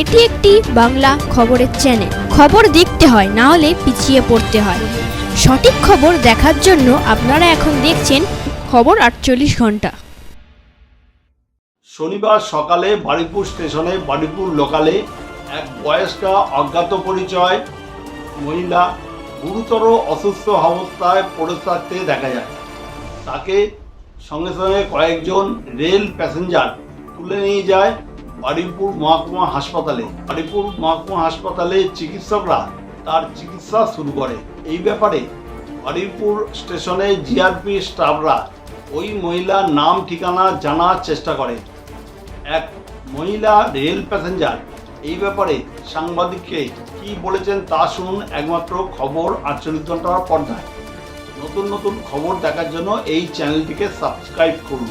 এটি একটি বাংলা খবরের চ্যানেল খবর দেখতে হয়, না হলে পিছিয়ে পড়তে হয়। সঠিক খবর দেখার জন্য আপনারা এখন দেখছেন খবর আটচল্লিশ ঘণ্টা। শনিবার সকালে বাড়িপুর স্টেশনে বাড়িপুর লোকালে এক বয়স্কা অজ্ঞাত পরিচয় মহিলা গুরুতর অসুস্থ অবস্থায় পড়ে থাকতে দেখা যায়। তাকে সঙ্গে সঙ্গে কয়েকজন রেল প্যাসেঞ্জার তুলে নিয়ে যায় বাড়িপুর মহকুমা হাসপাতালে, বাড়িপুর মহকুমা হাসপাতালে চিকিৎসকরা তার চিকিৎসা শুরু করে। এই ব্যাপারে বাড়িপুর স্টেশনে জিআরপি স্টাফরা ওই মহিলার নাম, ঠিকানা জানার চেষ্টা করে। এক মহিলা রেল প্যাসেঞ্জার, এই ব্যাপারে সাংবাদিককে কি বলেছেন তা শুনুন একমাত্র খবর আটচল্লিশ ঘণ্টার পর্দায়। নতুন নতুন খবর দেখার জন্য এই চ্যানেলটিকে সাবস্ক্রাইব করুন।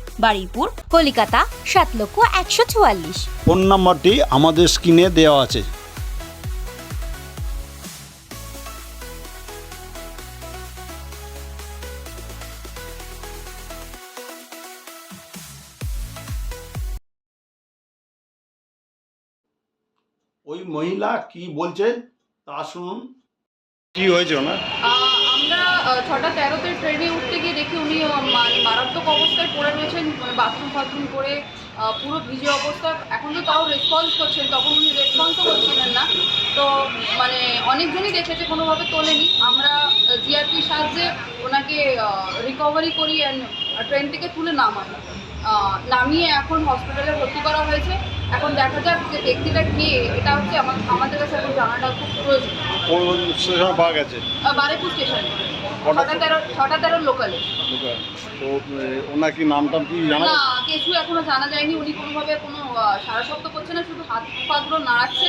বাড়িপুর কলিকাতা সাত লক্ষ একশো চুয়াল্লিশ। ফোন নাম্বারটি আমাদের স্ক্রিনে দেওয়া আছে। ওই মহিলা কি বলছে তা শুনুন। কি হয়েছে ওনার? আমরা ছটা তেরোতে ট্রেনে উঠতে গিয়ে দেখি উনি মানে মারাত্মক অবস্থায় পড়ে রয়েছেন, বাথরুম ফাথরুম করে পুরো ভিজে অবস্থা। এখন তো তাও রেসপন্স করছেন, তখন উনি রেসপন্সও করছিলেন না। তো মানে অনেকজনই দেখেছে, কোনোভাবে তোলেনি। আমরা জিআরপির সাহায্যে ওনাকে রিকভারি করি অ্যান্ড ট্রেন থেকে তুলে নামাই। নামিয়ে এখন হসপিটালে ভর্তি করা হয়েছে। এখন দেখা যাক যে ব্যক্তিটা কে এটা হচ্ছে আমাদের কাছে এখন জানাটা খুব প্রয়োজন। কোন স্টেশনে পাওয়া গেছে? বারেপুর স্টেশনে। ছটা তেরো ছটা তেরো লোকালে। তো ওনার কি নাম টাম কি জানা না কিছু এখনও জানা যায়নি। উনি কোনোভাবে কোনো আহ, সারা শব্দ করছে না শুধু হাত পাগুলো নাড়াচ্ছে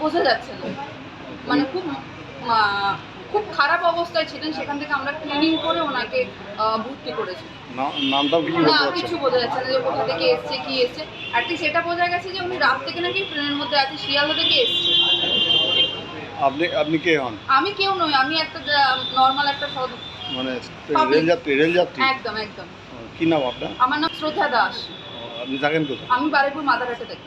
বোঝা যাচ্ছে না। মানে খুব খুব খারাপ অবস্থায় ছিলেন সেখান থেকে আমরা ক্লিনিং করে ওনাকে ভর্তি করেছি। নামটাও না কিছু বোঝা যাচ্ছে না যে কোথা থেকে এসছে কি এসছে। অ্যাটলিস্ট এটা বোঝা গেছে যে উনি রাত থেকে নাকি ট্রেনের মধ্যে আছে শিয়ালদা থেকে এসছে। আপনি আপনি কে হন? আমি কেউ নই আমি একটা নর্মাল একটা সদ মানে একদম একদম। কি নাম আপনার? আমার নাম শ্রদ্ধা দাস। আপনি থাকেন কোথায়? আমি বারেপুর মাদারহাটে থাকি।